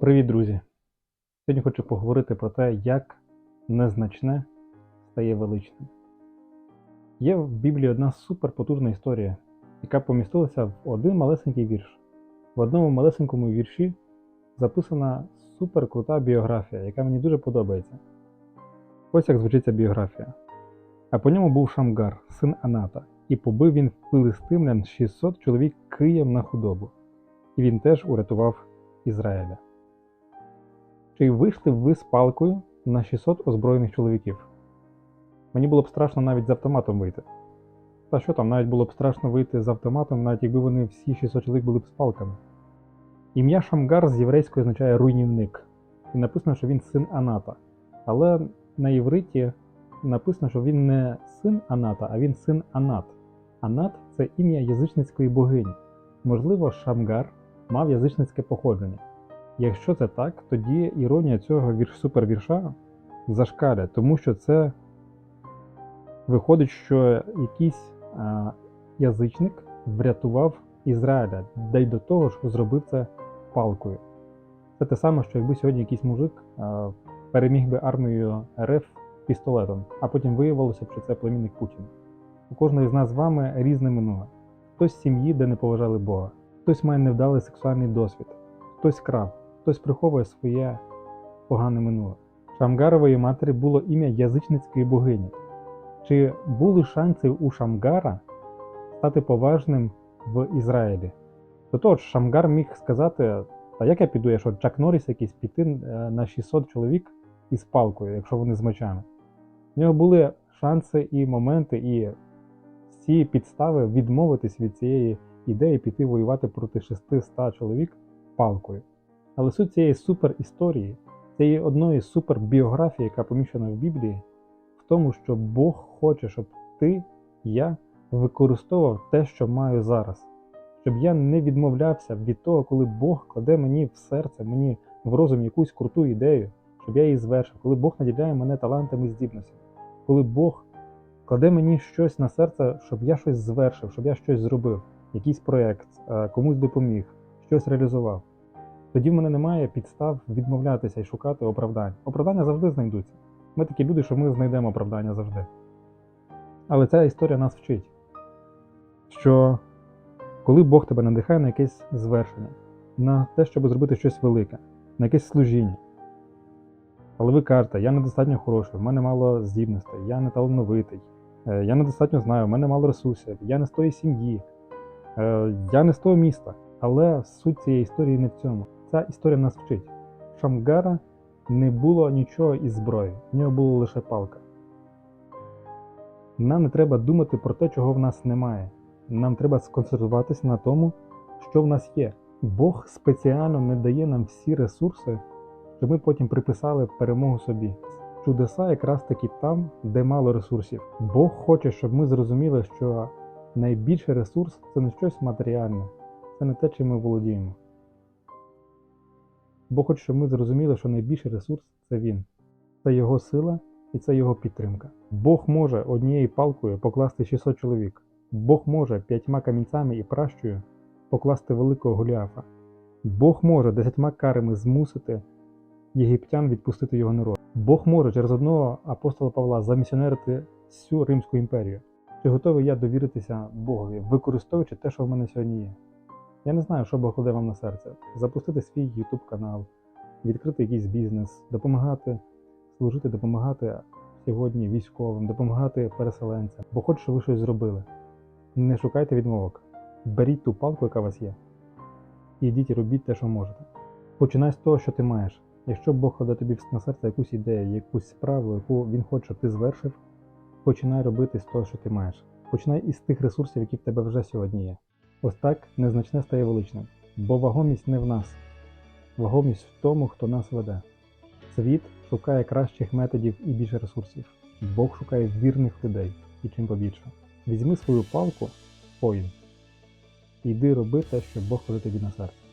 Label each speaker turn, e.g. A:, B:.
A: Привіт, друзі! Сьогодні хочу поговорити про те, як незначне стає величним. Є в Біблії одна суперпотужна історія, яка помістилася в один малесенький вірш. В одному малесенькому вірші записана суперкрута біографія, яка мені дуже подобається. Ось як звучить ця біографія. А по ньому був Шамгар, син Аната, і побив він филистимлян 600 чоловік києм на худобу, і він теж урятував Ізраїля. Чи вийшли ви з палкою на 600 озброєних чоловіків? Мені було б страшно навіть з автоматом вийти. Та що там, навіть було б страшно вийти з автоматом, навіть якби вони всі 600 чоловік були б з палками. Ім'я Шамгар з єврейської означає руйнівник. І написано, що він син Аната. Але на євриті написано, що він не син Аната, а він син Анат. Анат це ім'я язичницької богині. Можливо, Шамгар мав язичницьке походження. Якщо це так, тоді іронія цього вірш супервірша зашкаля, тому що це виходить, що якийсь а, язичник врятував Ізраїля, да й до того ж зробив це палкою. Це те саме, що якби сьогодні якийсь мужик а, переміг би армію РФ пістолетом, а потім виявилося б, що це племінник Путіна. У кожного з нас з вами різне минуле. Хтось з сім'ї, де не поважали Бога, хтось має невдалий сексуальний досвід, хтось крав, хтось приховує своє погане минуле. Шамгарової матері було ім'я язичницької богині. Чи були шанси у Шамгара стати поважним в Ізраїлі? До того Шамгар міг сказати: та як я піду, я що Чак Норріс якийсь піти е, на 600 чоловік із палкою, якщо вони з мечами. В нього були шанси і моменти, і всі підстави відмовитись від цієї ідеї піти воювати проти 600 чоловік палкою. Але суть цієї суперісторії, цієї одної супербіографії, яка поміщена в Біблії, в тому, що Бог хоче, щоб ти, я використовував те, що маю зараз. Щоб я не відмовлявся від того, коли Бог кладе мені в серце, мені в розум якусь круту ідею, щоб я її звершив, коли Бог наділяє мене талантами і здібностями, коли Бог кладе мені щось на серце, щоб я щось звершив, щоб я щось зробив, якийсь проєкт, е, комусь допоміг, щось реалізував. Тоді в мене немає підстав відмовлятися і шукати оправдань. Оправдання завжди знайдуться. Ми такі люди, що ми знайдемо оправдання завжди. Але ця історія нас вчить, що коли Бог тебе надихає на якесь звершення, на те, щоб зробити щось велике, на якесь служіння, але ви кажете, я недостатньо хороший, в мене мало здібностей, я не талановитий, е, я недостатньо знаю, в мене мало ресурсів, я не з тої сім'ї, е, я не з того міста. Але суть цієї історії не в цьому. Ця історія нас вчить. В Шамгара не було нічого із зброї, в нього була лише палка. Нам не треба думати про те, чого в нас немає. Нам треба сконцентруватися на тому, що в нас є. Бог спеціально не дає нам всі ресурси, щоб ми потім приписали перемогу собі. Чудеса якраз таки там, де мало ресурсів. Бог хоче, щоб ми зрозуміли, що найбільший ресурс це не щось матеріальне, це не те, чим ми володіємо. Бог хоче, щоб ми зрозуміли, що найбільший ресурс це Він, це Його сила і це Його підтримка. Бог може однією палкою покласти 600 чоловік. Бог може п'ятьма камінцями і пращою покласти великого Голіафа. Бог може десятьма карами змусити єгиптян відпустити його народ. Бог може через одного апостола Павла замісіонерити всю Римську імперію. Чи готовий я довіритися Богові, використовуючи те, що в мене сьогодні є? Я не знаю, що Бог кладе вам на серце. Запустити свій YouTube канал, відкрити якийсь бізнес, допомагати служити, допомагати сьогодні військовим, допомагати переселенцям. Бо хоче, щоб ви щось зробили. Не шукайте відмовок. Беріть ту палку, яка у вас є, і йдіть і робіть те, що можете. Починай з того, що ти маєш. Якщо Бог кладе тобі на серце якусь ідею, якусь справу, яку Він хоче, щоб ти звершив, починай робити з того, що ти маєш. Починай із тих ресурсів, які в тебе вже сьогодні є. Ось так незначне стає величним. Бо вагомість не в нас, вагомість в тому, хто нас веде. Світ шукає кращих методів і більше ресурсів. Бог шукає вірних людей і чим побільше. Візьми свою палку, воїн, і йди роби те, що Бог кладе тобі на серце.